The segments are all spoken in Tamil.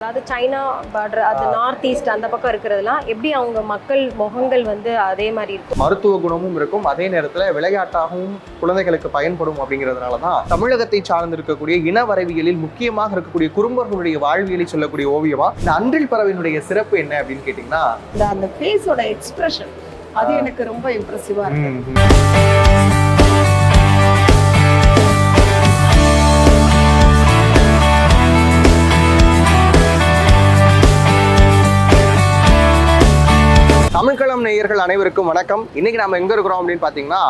அதாவது சைனா பார்டர் அது நார்த் ஈஸ்ட் அந்த பக்கம் இருக்கிறதுலாம் எப்படி அவங்க மக்கள் முகங்கள் வந்து அதே மாதிரி இருக்கும்? மருத்துவ குணமும் இருக்கும். அதே நேரத்துல விளையாட்டாகவும் குழந்தைகளுக்கு பயன்படும் அப்படிங்கிறதுனால தான் தமிழகத்தை சார்ந்து இருக்கக்கூடிய இன வரைவியலில் முக்கியமாக இருக்கக்கூடிய குறும்பர்களுடைய வாழ்வியலை சொல்லக்கூடிய ஓவியமா? இந்த அன்றில் பறவையினுடைய சிறப்பு என்ன அப்படின்னு கேட்டீங்கன்னா இந்த அந்த ஃபேஸோட எக்ஸ்பிரஷன் அது எனக்கு ரொம்ப இம்ப்ரெசிவா இருக்கு. அனைவருக்கும் வணக்கம். இன்னைக்கு நாம எங்க இருக்கிறோம் அப்படின்னு பாத்தீங்கன்னா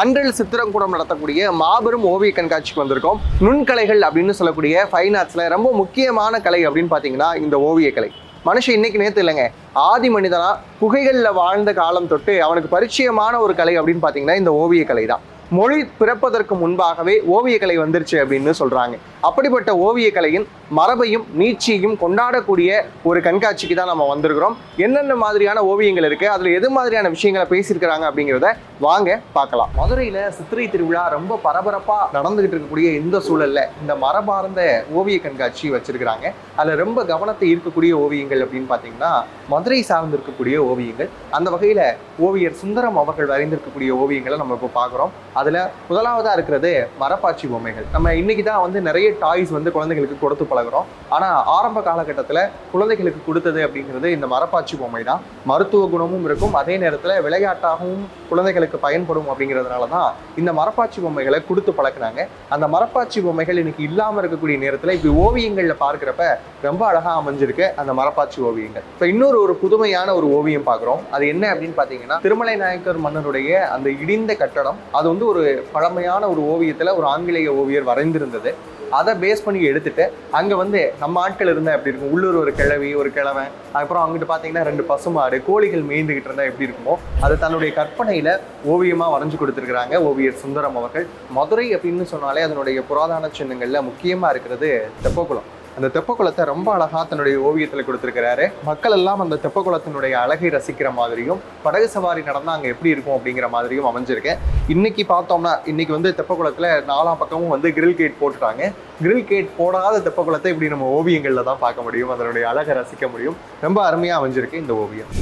அன்றில் சித்திரங்கூடம் நடத்தக்கூடிய மாபெரும் ஓவிய கண்காட்சிக்கு வந்திருக்கோம். நுண்கலைகள் அப்படின்னு சொல்லக்கூடிய ஃபைன் ஆர்ட்ஸ்ல ரொம்ப முக்கியமான கலை அப்படின்னு பாத்தீங்கன்னா இந்த ஓவிய கலை. மனுஷன் இன்னைக்கு நேத்து இல்லைங்க. ஆதி மனிதனா குகைகளில் வாழ்ந்த காலம் தொட்டு அவனுக்கு பரிச்சயமான ஒரு கலை அப்படின்னு பாத்தீங்கன்னா இந்த ஓவிய கலை தான். மொழி பிறப்பதற்கு முன்பாகவே ஓவியக்கலை வந்துருச்சு அப்படின்னு சொல்றாங்க. அப்படிப்பட்ட ஓவியக்கலையின் மரபையும் நீட்சியையும் கொண்டாடக்கூடிய ஒரு கண்காட்சிக்கு தான் நம்ம வந்திருக்கிறோம். என்னென்ன மாதிரியான ஓவியங்கள் இருக்குது அதில் எது மாதிரியான விஷயங்களை பேசியிருக்கிறாங்க அப்படிங்கிறத வாங்க பார்க்கலாம். மதுரையில் சித்திரை திருவிழா ரொம்ப பரபரப்பாக நடந்துகிட்டு இருக்கக்கூடிய இந்த சூழலில் இந்த மரபார்ந்த ஓவிய கண்காட்சி வச்சிருக்கிறாங்க. அதில் ரொம்ப கவனத்தை ஈர்க்கக்கூடிய ஓவியங்கள் அப்படின்னு பார்த்தீங்கன்னா மதுரை சார்ந்து இருக்கக்கூடிய ஓவியங்கள் அந்த வகையில் ஓவியர் சுந்தரம் அவர்கள் வரைந்திருக்கக்கூடிய ஓவியங்களை நம்ம இப்போ பார்க்குறோம். அதில் முதலாவதாக இருக்கிறது மரப்பாச்சி பொம்மைகள். நம்ம இன்னைக்கு தான் வந்து நிறைய டாய்ஸ் வந்து குழந்தைகளுக்கு கொடுத்து பழகிறோம். ஆனா ஆரம்ப காலகட்டத்துல குழந்தைகளுக்கு கொடுத்தது அப்படிங்கிறது இந்த மரப்பாச்சி பொம்மை தான். மருத்துவ குணமும் இருக்கும். அதே நேரத்தில் விளையாட்டாகவும் குழந்தைகளுக்கு பயன்படும் அப்படிங்கிறதுனால தான் இந்த மரப்பாச்சி பொம்மைகளை கொடுத்து பழக்குனாங்க அந்த மரப்பாச்சி பொம்மைகள் இன்னைக்கு இல்லாமல் இருக்கக்கூடிய நேரத்தில் இப்படி ஓவியங்களில் பார்க்குறப்ப ரொம்ப அழகாக அமைஞ்சிருக்கு அந்த மரப்பாச்சி ஓவியங்கள். இப்போ இன்னொரு ஒரு புதுமையான ஒரு ஓவியம் பார்க்குறோம். அது என்ன அப்படின்னு பார்த்தீங்கன்னா திருமலை நாயக்கர் மன்னருடைய அந்த இடிந்த கட்டடம். அது வந்து ஒரு பழமையான ஒரு ஓவியத்தில் ஒரு ஆங்கிலேய ஓவியர் வரைந்திருந்தது. அதை பேஸ் பண்ணி எடுத்துட்டு அங்கே வந்து நம்ம ஆட்கள் இருந்தால் எப்படி இருக்கும்? உள்ளூர் ஒரு கிழவி ஒரு கிழவன் அப்புறம் அங்கிட்டு பார்த்தீங்கன்னா ரெண்டு பசுமாடு கோழிகள் மேய்ந்துக்கிட்டு இருந்தால் எப்படி இருக்குமோ அது தன்னுடைய கற்பனையில் ஓவியமாக வரைஞ்சு கொடுத்துருக்குறாங்க. ஓவியர் சுந்தரம் அவர்கள். மதுரை அப்படின்னு சொன்னாலே அதனுடைய புராதன சின்னங்களில் முக்கியமாக இருக்கிறது தெப்பக்குளம் அந்த தெப்பக்குளத்தை ரொம்ப அழகாக தன்னுடைய ஓவியத்தில் கொடுத்துருக்கிறாரு. மக்கள் எல்லாம் அந்த தெப்பக்குளத்தினுடைய அழகை ரசிக்கிற மாதிரியும் படகு சவாரி நடந்தால் அங்கே எப்படி இருக்கும் அப்படிங்கிற மாதிரியும் அமைஞ்சிருக்கேன் இன்னைக்கு பார்த்தோம்னா இன்னைக்கு வந்து தெப்பக்குளத்தில் நாலாம் பக்கமும் வந்து கிரில் கேட் போட்டுட்டாங்க. கிரில் கேட் போடாத தெப்பக்குளத்தை இப்படி நம்ம ஓவியங்களில் தான் பார்க்க முடியும். அதனுடைய அழகை ரசிக்க முடியும். ரொம்ப அருமையாக அமைஞ்சிருக்கு இந்த ஓவியம்.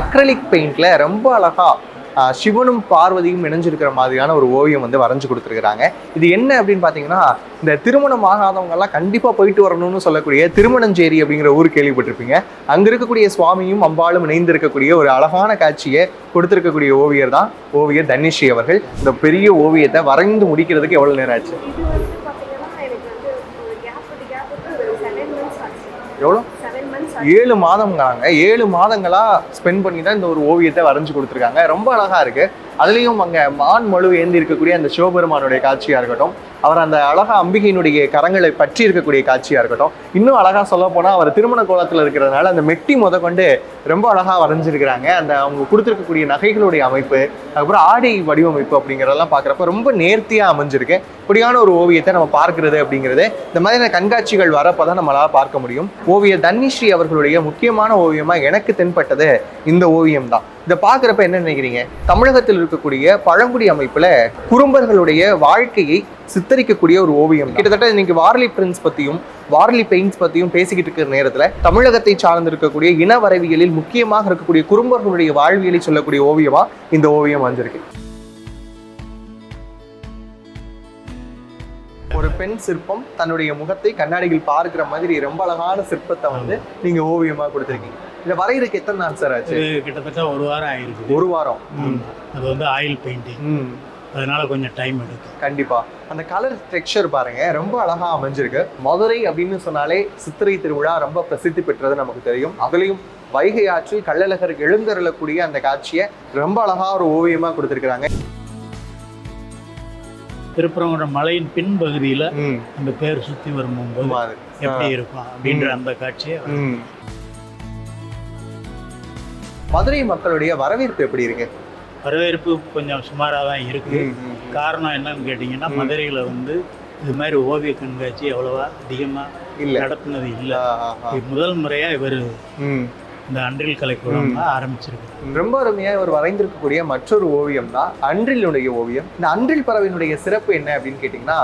அக்ரலிக் பெயிண்ட்ல ரொம்ப அழகா சிவனும் பார்வதியும் இணைஞ்சிருக்கிற மாதிரியான ஒரு ஓவியம் வந்து வரைஞ்சு கொடுத்துருக்காங்க இது என்ன அப்படின்னு பார்த்தீங்கன்னா இந்த திருமணம் ஆகாதவங்க எல்லாம் கண்டிப்பா போயிட்டு வரணும்னு சொல்லக்கூடிய திருமணஞ்சேரி அப்படிங்கிற ஊர் கேள்விப்பட்டிருப்பீங்க. அங்க இருக்கக்கூடிய சுவாமியும் அம்பாளும் இணைந்து இருக்கக்கூடிய ஒரு அழகான காட்சியை கொடுத்திருக்கக்கூடிய ஓவியர் தான் ஓவியர் தனிஷி அவர்கள். இந்த பெரிய ஓவியத்தை வரைந்து முடிக்கிறதுக்கு எவ்வளவு நேரம் ஆச்சு? எவ்வளோ ஏழு மாதம்ங்கிறாங்க. ஏழு மாதங்களாக ஸ்பெண்ட் பண்ணி தான் இந்த ஒரு ஓவியத்தை வரைஞ்சு கொடுத்துருக்காங்க. ரொம்ப அழகாக இருக்குது அதுலயும் அங்க மான் மழு ஏந்தி இருக்கக்கூடிய அந்த சிவபெருமானுடைய காட்சியா இருக்கட்டும் அவர் அந்த அழகா அம்பிகையினுடைய கரங்களை பற்றி இருக்கக்கூடிய காட்சியா இருக்கட்டும் இன்னும் அழகா சொல்ல போனால் அவர் திருமண கோலத்துல இருக்கிறதுனால அந்த மெட்டி முத கொண்டு ரொம்ப அழகா வரைஞ்சிருக்கிறாங்க. அந்த அவங்க கொடுத்துருக்கக்கூடிய நகைகளுடைய அமைப்பு அதுக்கப்புறம் ஆடை வடிவமைப்பு அப்படிங்கிறதெல்லாம் பார்க்குறப்ப ரொம்ப நேர்த்தியா அமைஞ்சிருக்கு. இப்படியான ஒரு ஓவியத்தை நம்ம பார்க்கறது அப்படிங்கிறது இந்த மாதிரியான கண்காட்சிகள் வரப்போ தான் நம்மளால பார்க்க முடியும். ஓவியர் தன்னிஸ்ரீ அவர்களுடைய முக்கியமான ஓவியமா எனக்கு தென்பட்டது இந்த ஓவியம் தான் இதை பார்க்குறப்ப என்ன நினைக்கிறீங்க? தமிழகத்தில் இருக்கக்கூடிய பழங்குடி அமைப்புல குறும்பர்களுடைய வாழ்க்கையை சித்தரிக்கக்கூடிய ஒரு ஓவியம். கிட்டத்தட்ட இன்னைக்கு வார்லி பிரின்ஸ் பத்தியும் வார்லி பெயிண்ட்ஸ் பற்றியும் பேசிக்கிட்டு இருக்கிற நேரத்தில் தமிழகத்தை சார்ந்து இருக்கக்கூடிய இன வரைவியலில் முக்கியமாக இருக்கக்கூடிய குறும்பர்களுடைய வாழ்வியலை சொல்லக்கூடிய ஓவியமா இந்த ஓவியம் வந்திருக்கு. ஒரு பெண் சிற்பம் தன்னுடைய முகத்தை கண்ணாடியில் பார்க்குற மாதிரி ரொம்ப அழகான சிற்பத்தை வந்து நீங்க ஓவியமா கொடுத்துருக்கீங்க. இதை வரைகிறதுக்கு எத்தனை நாள் சார் ஆச்சு? கிட்டத்தட்ட ஒரு வாரம் ஆயிருக்குது. ஒரு வாரம். அது வந்து ஆயில் பெயிண்டிங் அதனால கொஞ்சம் டைம் எடுக்கும். கண்டிப்பா. அந்த கலர் டெக்ஸ்சர் பாருங்க ரொம்ப அழகா அமைஞ்சிருக்கு. மதுரை அப்படின்னு சொன்னாலே சித்திரை திருவிழா ரொம்ப பிரசித்தி பெற்றது நமக்கு தெரியும். அதுலயும் வைகை ஆற்றில் கள்ளழகர் எழுந்தருளக்கூடிய அந்த காட்சியை ரொம்ப அழகா ஒரு ஓவியமா கொடுத்திருக்கிறாங்க. திருப்பரங்குன்ற மலையின் பின்பகுதியில் அந்த பேர் சுற்றி வரும்போது. எப்படி இருக்கும் அப்படின்ற அந்த காட்சியை. மதுரை மக்களுடைய வரவேற்பு எப்படி இருக்கு வரவேற்பு கொஞ்சம் சுமாராக தான் இருக்கு ம், ம், ம். காரணம் என்னன்னு கேட்டிங்கன்னா. மதுரையில் வந்து இது மாதிரி ஓவிய கண்காட்சி அவ்வளவா அதிகமாக இல்ல நடத்துனது இல்லை. முதல் முறையாக இவர். இந்த அன்றில் கலைக்கூடம் ஆரம்பிச்சிருக்கு ரொம்ப அருமையா ஒரு வரைந்திருக்கக்கூடிய மற்றொரு ஓவியம் தான் அன்றிலுடைய ஓவியம் இந்த அன்றில் பறவையினுடைய சிறப்பு என்ன அப்படின்னு கேட்டிங்கன்னா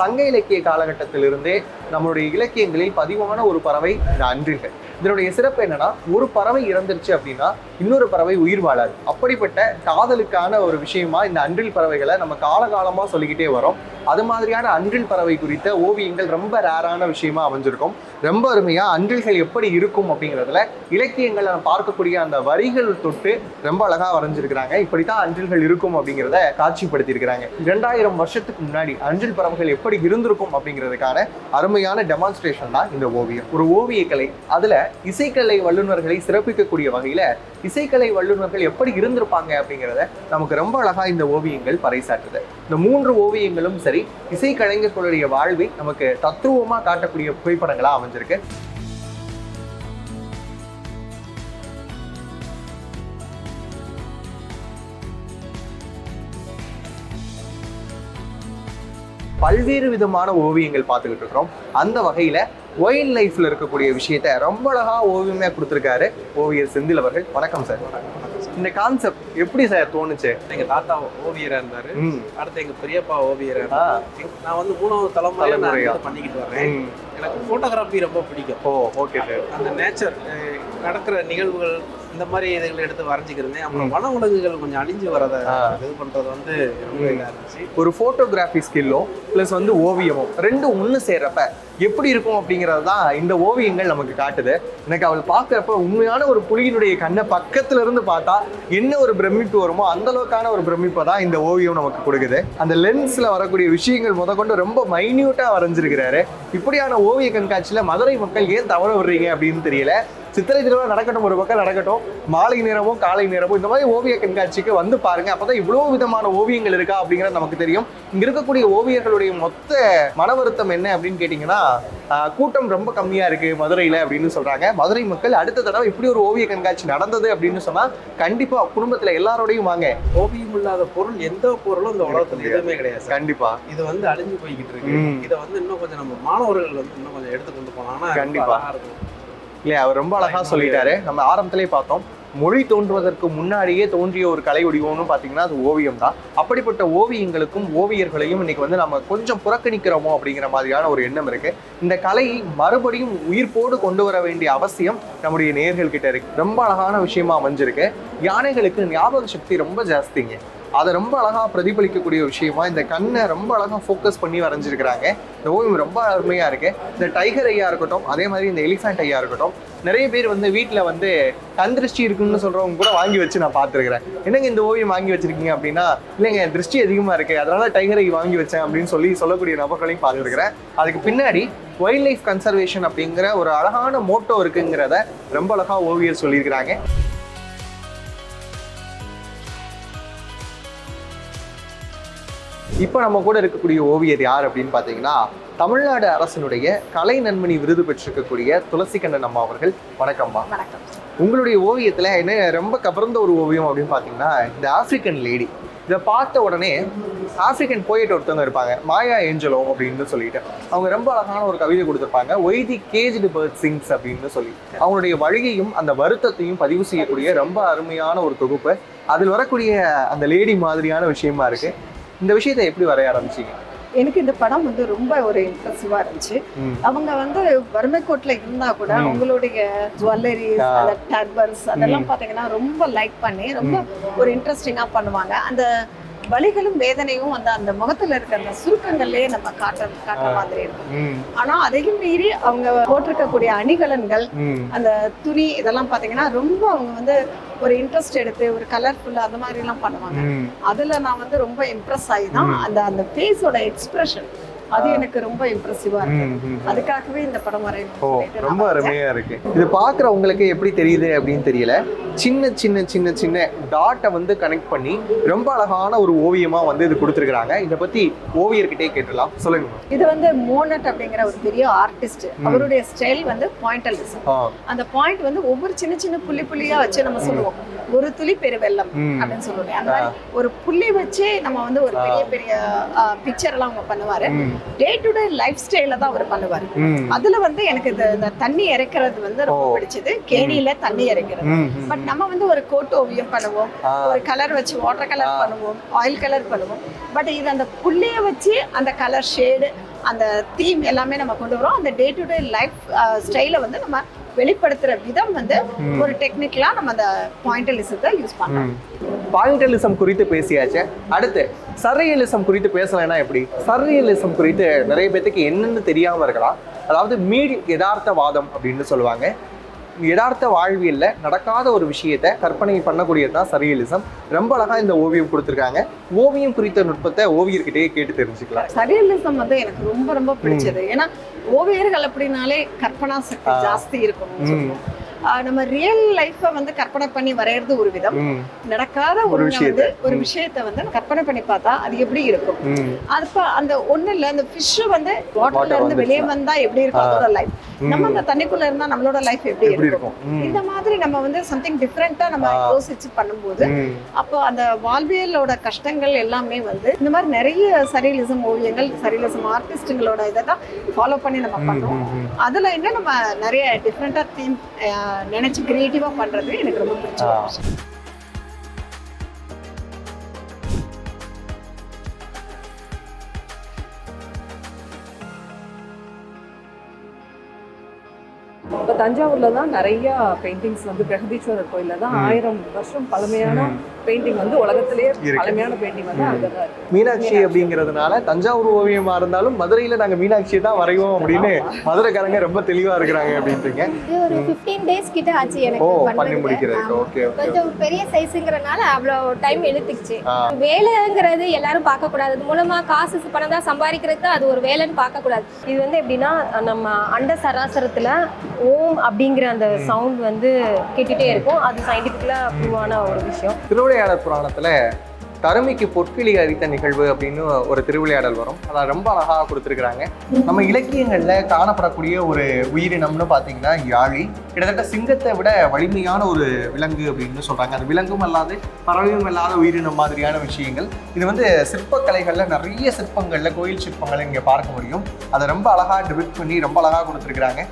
சங்க இலக்கிய காலகட்டத்திலிருந்தே நம்மளுடைய இலக்கியங்களில் பதிவான ஒரு பறவை இந்த அன்றில்கள் இதனுடைய சிறப்பு என்னன்னா ஒரு பறவை இறந்துருச்சு அப்படின்னா இன்னொரு பறவை உயிர் வாழாது. அப்படிப்பட்ட காதலுக்கான ஒரு விஷயமா இந்த அன்றில் பறவைகளை நம்ம காலகாலமாக சொல்லிக்கிட்டே வரோம். அது மாதிரியான அன்றில் பறவை குறித்த ஓவியங்கள் ரொம்ப ரேரான விஷயமா அமைஞ்சிருக்கும். ரொம்ப அருமையா அன்றில்கள் எப்படி இருக்கும் அப்படிங்கிறதுல இலக்கியங்களை நம்ம பார்க்கக்கூடிய அந்த வரிகள் தொட்டு ரொம்ப அழகா வரைஞ்சிருக்கிறாங்க. இப்படித்தான் அன்றில்கள் இருக்கும் அப்படிங்கிறத காட்சிப்படுத்தியிருக்கிறாங்க. இரண்டாயிரம் வருஷத்துக்கு முன்னாடி அன்றில் பறவைகள் எப்படி இருந்திருக்கும் அப்படிங்கிறதுக்கான அருமையான டெமான்ஸ்ட்ரேஷன் தான் இந்த ஓவியம். ஒரு ஓவியக்கலை அதில் இசைக்கலை வல்லுநர்களை சிறப்பிக்கக்கூடிய வகையில் இசைக்கலை வல்லுநர்கள் எப்படி இருந்திருப்பாங்க அப்படிங்கிறத நமக்கு ரொம்ப அழகாக இந்த ஓவியங்கள் பறைசாற்றுது. இந்த மூன்று ஓவியங்களும் சரி இசைக்கலைஞர்களுடைய வாழ்வை நமக்கு தத்ரூபமாக காட்டக்கூடிய புகைப்படங்களாக அமைஞ்சிருக்கு. பல்வேறு விதமான ஓவியங்கள் பார்த்துக்கிட்டு இருக்கிறோம். அந்த வகையில ஒயில்ட் லைஃப்ல இருக்கக்கூடிய விஷயத்த ரொம்ப அழகா ஓவியமா கொடுத்திருக்காரு ஓவியர் செந்தில் அவர்கள். வணக்கம் சார். இந்த கான்செப்ட் எப்படி சார் தோணுச்சு? எங்க தாத்தா ஓவியரா இருந்தாரு. அடுத்து எங்க பெரியப்பா ஓவியரா ஆ, இருந்தாரு. நான் வந்து மூணாவது தலைமுறையா? நான் பண்ணிக்கிட்டு வர்றேன். ம். எனக்கு போட்டோகிராஃபி ரொம்ப பிடிக்கும். Oh okay sir. அந்த நேச்சர் நடக்கிற நிகழ்வுகள் இந்த மாதிரி இதுகளை எடுத்து வரைஞ்சிக்கிறேன் அப்புறம். வன விலங்குகள் கொஞ்சம் அழிஞ்சு வரத. இது பண்றது வந்து ரொம்ப இருந்துச்சு. ஒரு ஃபோட்டோகிராஃபி ஸ்கில்லும் ப்ளஸ் வந்து ஓவியமும் ரெண்டும் ஒன்று சேர்றப்ப எப்படி இருக்கும் அப்படிங்கிறது தான் இந்த ஓவியங்கள் நமக்கு காட்டுது. எனக்கு அவள் பார்க்குறப்ப உண்மையான ஒரு புலியினுடைய கண்ணை பக்கத்துல இருந்து பார்த்தா என்ன ஒரு பிரமிப்பு வருமோ அந்த அளவுக்கான ஒரு பிரமிப்பை தான் இந்த ஓவியம் நமக்கு கொடுக்குது. அந்த லென்ஸ்ல வரக்கூடிய விஷயங்கள் முதற்கொண்டு ரொம்ப மைன்யூட்டா வரைஞ்சிருக்கிறாரு. இப்படியான ஓவிய கண்காட்சியில மதுரை மக்கள் ஏன் தவற விடுறீங்க அப்படின்னு தெரியல. சித்திரை திருவிழா நடக்கட்டும் ஒரு பக்கம் நடக்கட்டும் மாலை நேரமும் காலை நேரமும் இந்த மாதிரி ஓவிய கண்காட்சிக்கு வந்து பாருங்க. அப்பதான் இவ்வளவு விதமான ஓவியங்கள் இருக்கா அப்படிங்கிறது நமக்கு தெரியும். இங்க இருக்கக்கூடிய ஓவியர்களுடைய மொத்த மன வருத்தம் என்ன அப்படின்னு கேட்டீங்கன்னா கூட்டம் ரொம்ப கம்மியா இருக்கு மதுரையில அப்படின்னு சொல்றாங்க. மதுரை மக்கள் அடுத்த தடவை இப்படி ஒரு ஓவிய கண்காட்சி நடந்தது அப்படின்னு சொன்னா கண்டிப்பா குடும்பத்துல எல்லாரோடையும் வாங்க. ஓவியம் இல்லாத பொருள் எந்த பொருளும் இந்த உலகத்துல எதுவுமே கிடையாது. கண்டிப்பா. இது வந்து அழிஞ்சு போய்கிட்டு இருக்கு. இதை வந்து இன்னும் கொஞ்சம் நம்ம மாணவர்கள் வந்து இன்னும் கொஞ்சம் எடுத்து கொண்டு போனாங்கன்னா ரொம்ப கண்டிப்பா. இருக்கும். இல்லையா? அவர் ரொம்ப அழகா சொல்லிட்டாரு. நம்ம ஆரம்பத்திலே பார்த்தோம். மொழி தோன்றுவதற்கு முன்னாடியே தோன்றிய ஒரு கலை வடிவம்னு பார்த்தீங்கன்னா அது ஓவியம் தான். அப்படிப்பட்ட ஓவியங்களுக்கும் ஓவியர்களையும் இன்னைக்கு வந்து நம்ம கொஞ்சம் புறக்கணிக்கிறோமோ அப்படிங்கிற மாதிரியான ஒரு எண்ணம் இருக்கு. இந்த கலையை மறுபடியும் உயிர்ப்போடு கொண்டு வர வேண்டிய அவசியம் நம்முடைய நேயர்கள் கிட்ட இருக்கு. ரொம்ப அழகான விஷயமா அமைஞ்சிருக்கு. யானைகளுக்கு ஞாபக சக்தி ரொம்ப ஜாஸ்திங்க. அதை ரொம்ப அழகாக பிரதிபலிக்கக்கூடிய விஷயமா இந்த கண்ணை ரொம்ப அழகாக ஃபோக்கஸ் பண்ணி வரைஞ்சிருக்கிறாங்க. இந்த ஓவியம் ரொம்ப அருமையாக இருக்கு. இந்த டைகர் ஐயா இருக்கட்டும் அதே மாதிரி இந்த எலிஃபென்ட் ஐயா இருக்கட்டும் நிறைய பேர் வந்து வீட்டில் வந்து கண் திருஷ்டி இருக்குன்னு சொல்கிறவங்க கூட வாங்கி வச்சு நான் பார்த்துருக்கிறேன். என்னங்க இந்த ஓவியம் வாங்கி வச்சிருக்கீங்க அப்படின்னா இல்லைங்க திருஷ்டி அதிகமாக இருக்குது அதனால டைகர் ஐ வாங்கி வச்சேன் அப்படின்னு சொல்லி சொல்லக்கூடிய நபர்களையும் பார்த்துருக்கிறேன். அதுக்கு பின்னாடி வைல்ட் லைஃப் கன்சர்வேஷன் அப்படிங்கிற ஒரு அழகான மோட்டோ இருக்குங்கிறத ரொம்ப அழகாக ஓவியர் சொல்லியிருக்கிறாங்க. இப்போ நம்ம கூட இருக்கக்கூடிய ஓவியர் யார் அப்படின்னு பார்த்தீங்கன்னா தமிழ்நாடு அரசினுடைய கலை நன்மணி விருது பெற்றிருக்கக்கூடிய துளசிக்கண்ணன் அம்மா அவர்கள். வணக்கம்மா வணக்கம். உங்களுடைய ஓவியத்துல என்ன ரொம்ப கவர்ந்த ஒரு ஓவியம் அப்படின்னு பார்த்தீங்கன்னா இந்த ஆப்பிரிக்கன் லேடி. இதை பார்த்த உடனே ஆப்பிரிக்கன் போயிட்டு ஒருத்தவங்க இருப்பாங்க மாயா ஏஞ்சலோ அப்படின்னு சொல்லிட்டு. அவங்க ரொம்ப அழகான ஒரு கவிதை கொடுத்துருப்பாங்க ஒய்தி கேஜ்டு பேர்ட் சிங்ஸ் அப்படின்னு சொல்லி. அவங்களுடைய வழியையும் அந்த வருத்தத்தையும் பதிவு செய்யக்கூடிய ரொம்ப அருமையான ஒரு தொகுப்பு. அதில் வரக்கூடிய அந்த லேடி மாதிரியான விஷயமா இருக்கு. இந்த விஷயத்தை எப்படி வரைய ஆரம்பிச்சீங்க எனக்கு இந்த படம் வந்து ரொம்ப ஒரு இம்ப்ரெசிவா இருந்துச்சு. அவங்க வந்து வறுமைக்கோட்டில் இருந்தா கூட. அவங்களுடைய ஜுவல்லரிஸ். அந்த டர்பன்ஸ் அதெல்லாம். பாத்தீங்கன்னா ரொம்ப லைக் பண்ணி ரொம்ப ஒரு இன்ட்ரெஸ்டிங்கா பண்ணுவாங்க அந்த வலிகளும் வேதனையும் வந்து அந்த முகத்துல இருக்க அந்த சுருக்கங்கள்லயே நம்ம காட்ட காட்டுற ஆ. மாதிரி இருக்கும். ம். ஆனா அதையும் மீறி அவங்க போட்டிருக்கக்கூடிய அணிகலன்கள் அந்த துணி இதெல்லாம் பாத்தீங்கன்னா ரொம்ப அவங்க வந்து ஒரு இன்ட்ரெஸ்ட் எடுத்து ஒரு கலர்ஃபுல் அந்த மாதிரி எல்லாம் பண்ணுவாங்க அதுல நான் வந்து ரொம்ப இம்ப்ரெஸ் ஆகி தான் ம். அந்த அந்த ஃபேஸோட எக்ஸ்பிரஷன் அது. எனக்கு ரொம்ப இம்ப்ரெசிவா இருக்கு. அதுக்காகவே இந்த படம் வரையணும் ரொம்ப. அருமையா இருக்கு இது பாக்குறவங்களுக்கு எப்படி தெரியுது அப்படின்னு தெரியல சின்ன சின்ன சின்ன சின்ன டாட்டை வந்து கனெக்ட் பண்ணி ரொம்ப அழகான ஒரு ஓவியமா வந்து இது கொடுத்துருக்காங்க இதை பத்தி ஓவியர்கிட்டே கேட்டுலாம் சொல்லுங்க. இது வந்து மோனட் அப்படிங்கிற ஒரு பெரிய ஆர்டிஸ்ட். அவருடைய ஸ்டைல் வந்து பாயிண்டலிசம் அந்த பாயிண்ட் வந்து ஒவ்வொரு சின்ன சின்ன புள்ளி புள்ளியா வச்சு நம்ம சொல்லுவோம் ஒரு துளி பெருவெள்ளம் ம். அப்படின்னு சொல்லுவோம் அந்த ஒரு புள்ளி வச்சே நம்ம வந்து ஒரு பெரிய பெரிய பிக்சர் எல்லாம் அவங்க பண்ணுவாரு. டே டு டே லைஃப் ஸ்டைல தான் அவர் பண்ணுவார். அதுல வந்து எனக்கு இந்த தண்ணி இறைக்கிறது வந்து ரொம்ப. பிடிச்சது கேணியில தண்ணி இறைக்கிறது. பட் நம்ம வந்து ஒரு கோட் ஓவியம் பண்ணுவோம். ஒரு கலர் வச்சு வாட்டர் கலர். பண்ணுவோம் ஆயில் கலர் பண்ணுவோம் பட் இது அந்த புள்ளைய வச்சு அந்த கலர் ஷேடு அந்த தீம் எல்லாமே நம்ம கொண்டு வரோம் அந்த டே டு டே லைஃப் ஸ்டைலை வந்து நம்ம வெளிப்படுத்துற விதம் வந்து ஒரு டெக்னிக்கலா நம்ம அந்த பாயிண்டலிசத்தை யூஸ் பண்றோம் பாயிண்டலிசம் குறித்து பேசியாச்சு. அடுத்து சர்ரியலிசம் குறித்து பேசலைன்னா எப்படி? சர்ரியலிசம் குறித்து நிறைய பேத்துக்கு என்னன்னு தெரியாம இருக்கலாம். அதாவது மீள் யதார்த்தவாதம் அப்படின்னு சொல்லுவாங்க. யதார்த்த வாழ்வியல்ல நடக்காத ஒரு விஷயத்தை கற்பனை பண்ணக்கூடியது தான் சரியலிசம். ரொம்ப அழகா இந்த ஓவியம் கொடுத்துருக்காங்க. ஓவியம் குறித்த நுட்பத்தை ஓவியர்கிட்டயே கேட்டு தெரிஞ்சுக்கலாம். சரியலிசம் வந்து எனக்கு ரொம்ப ரொம்ப பிடிச்சது. ஏன்னா ஓவியர்கள் அப்படின்னாலே கற்பனா சக்தி. ஜாஸ்தி இருக்கும்னு ம். சொல்லுவோம். ஆஹ் நம்ம ரியல் லைஃப்பை வந்து கற்பனை பண்ணி வரையறது ஒரு விதம். நடக்காத ஒரு. வந்து ஒரு விஷயத்தை வந்து கற்பனை பண்ணி பார்த்தா அது எப்படி இருக்கும்? அப்ப அந்த ஒண்ணு இல்ல அந்த ஃபிஷ் வந்து வாட்டர்ல இருந்து வெளியே. வந்தா எப்படி இருக்கும்? அதோட லைஃப். நம்ம அந்த தண்ணிக்குள்ள இருந்தா நம்மளோட லைஃப் எப்படி இருக்கும்? இந்த மாதிரி நம்ம வந்து சம்திங் டிஃப்ரெண்டா நம்ம. யோசிச்சு பண்ணும்போது அப்போ அந்த வாழ்வியலோட கஷ்டங்கள் எல்லாமே வந்து இந்த மாதிரி நிறைய சரியலிசம் ஓவியங்கள் சரியலிசம் ஆர்டிஸ்டுங்களோட இதை தான் ஃபாலோ பண்ணி நம்ம ம், பண்றோம். ம், ம். அதுல என்ன நம்ம நிறைய டிஃப்ரெண்டா தீம் நினைச்சு கிரியேட்டிவா பண்றது எனக்கு ரொம்ப பிடிச்ச இப்போ தஞ்சாவூர்ல தான் நிறைய பெயிண்டிங்ஸ் வந்து பிரகதீஸ்வரர் கோயில்ல தான் ஆயிரம் வருஷம் பழமையான பெயிண்டிங் வந்து உலகத்திலேயே. பழமையான பெயிண்டிங் வந்து மீனாட்சி அப்படிங்கிறதுனால தஞ்சாவூர் ஓவியமா இருந்தாலும் மதுரையில நாங்க மீனாட்சியை தான் வரைவோம் அப்படின்னு மதுரைக்காரங்க ரொம்ப தெளிவா இருக்கிறாங்க அப்படின்றீங்க. இது ஒரு ஃபிஃப்டீன் டேஸ் கிட்ட ஆச்சு ஓ எனக்கு பண்ணி பண்றதுக்கு. முடிக்கிறதுக்கு. ஓகே ஓகே கொஞ்சம் பெரிய சைஸுங்கிறனால அவ்வளோ டைம் இழுத்துக்குச்சு ஆ. வேலைங்கிறது எல்லாரும் பார்க்க கூடாது அது மூலமா காசு பணம் தான் சம்பாதிக்கிறதுக்கு அது ஒரு வேலைன்னு பார்க்க கூடாது இது வந்து எப்படின்னா நம்ம அண்ட சராசரத்துல ஓம் அப்படிங்கிற அந்த சவுண்ட் வந்து கேட்டுட்டே இருக்கும். அது சயின்டிஃபிக்கலா ப்ரூவான ஒரு விஷயம். திருவிளையாடல் புராணத்தில் தருமிக்கு பொற்கிளி அரித்த நிகழ்வு அப்படின்னு ஒரு திருவிளையாடல் வரும். அதை ரொம்ப அழகா கொடுத்துருக்குறாங்க. நம்ம இலக்கியங்களில் காணப்படக்கூடிய ஒரு உயிரினம்னு பார்த்தீங்கன்னா யாழி. கிட்டத்தட்ட சிங்கத்தை விட வலிமையான ஒரு விலங்கு அப்படின்னு சொல்கிறாங்க அது விலங்கும் அல்லாது பறவையும் இல்லாத உயிரினம் மாதிரியான விஷயங்கள். இது வந்து சிற்பக்கலைகளில் நிறைய சிற்பங்களில் கோயில் சிற்பங்களை இங்கே பார்க்க முடியும். அதை ரொம்ப அழகா டிபிட் பண்ணி ரொம்ப அழகா கொடுத்துருக்குறாங்க.